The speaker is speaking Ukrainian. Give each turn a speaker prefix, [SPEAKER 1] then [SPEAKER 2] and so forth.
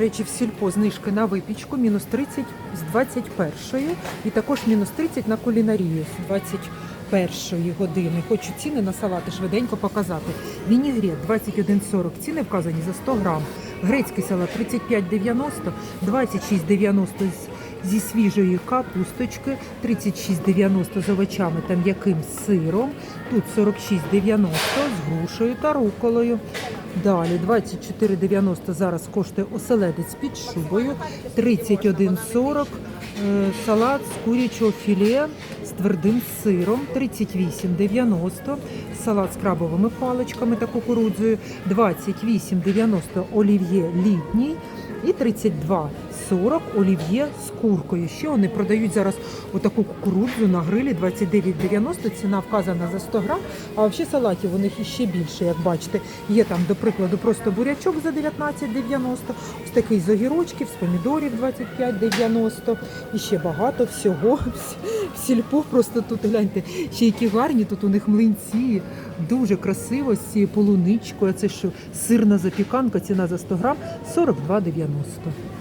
[SPEAKER 1] Речі, в сільпо знижки на випічку мінус 30 з 21 і також мінус 30 на кулінарію з 21 години. Хочу ціни на салати швиденько показати. Вінігрет 21,40, ціни вказані за 100 грам. Грецький салат 35,90, 26,90 з- зі свіжої капусточки, 36,90 з овочами та м'яким сиром, тут 46,90 з грушею та руколою. Далі 24,90 зараз коштує оселедець під шубою, 31,40 е, салат з курячого філе з твердим сиром, 38,90 салат з крабовими паличками та кукурудзою, 28,90 олів'є літній і 32,40 олів'є з куркою. Ще вони продають зараз отаку кукурудзу на грилі 29,90. Ціна вказана за 100 грам. А взагалі салатів у них іще більше, як бачите. Є там, до прикладу, просто бурячок за 19,90, ось такий з огірочків, з помідорів 25,90. І ще багато всього. В сільпо просто тут гляньте, ще які гарні, тут у них млинці. Дуже красиво з цією полуничкою. Це що сирна запіканка, ціна за 100 грам 42,90.